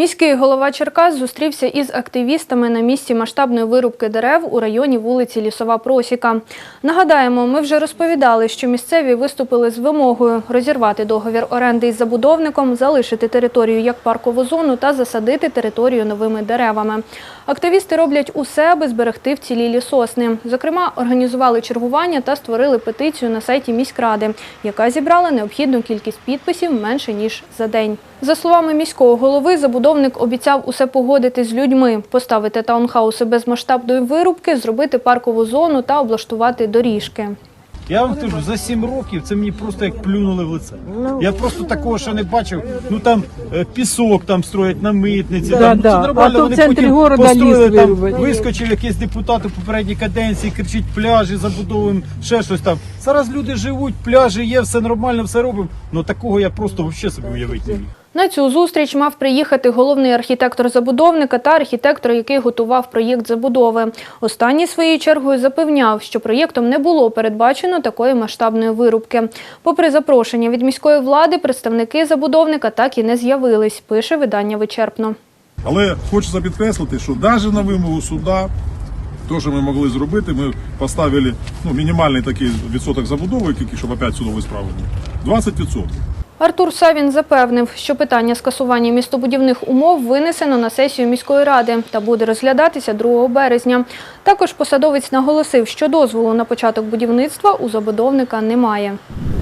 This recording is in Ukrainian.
Міський голова Черкас зустрівся із активістами на місці масштабної вирубки дерев у районі вулиці Лісова Просіка. Нагадаємо, ми вже розповідали, що місцеві виступили з вимогою розірвати договір оренди із забудовником, залишити територію як паркову зону та засадити територію новими деревами. Активісти роблять усе, аби зберегти вцілілі сосни. Зокрема, організували чергування та створили петицію на сайті міськради, яка зібрала необхідну кількість підписів менше ніж за день. За словами міського голови, забудовник обіцяв усе погодити з людьми, поставити таунхауси без масштабної вирубки, зробити паркову зону та облаштувати доріжки. Я вам кажу, за сім років це мені просто як плюнули в лице. Я просто такого ще не бачив. Ну там е, пісок там строять на митниці. Да, там, ну, да. це нормально. А то в вони центрі потім города построїли, ліс там, вирубать. вискочив якийсь депутат у попередній каденції, кричить пляжі, забудовуємо, ще щось там. Зараз люди живуть, пляжі є, все нормально, все робимо. Ну такого я просто взагалі собі уявити не міг. На цю зустріч мав приїхати головний архітектор забудовника та архітектор, який готував проєкт забудови. Останній своєю чергою запевняв, що проєктом не було передбачено такої масштабної вирубки. Попри запрошення від міської влади, представники забудовника так і не з'явились, пише видання вичерпно. Але хочеться підкреслити, що навіть на вимогу суда, те, що ми могли зробити, ми поставили ну, мінімальний такий відсоток забудови, який, щоб опять судовий справи був, 20%. Артур Савін запевнив, що питання скасування містобудівних умов винесено на сесію міської ради та буде розглядатися 2 березня. Також посадовець наголосив, що дозволу на початок будівництва у забудовника немає.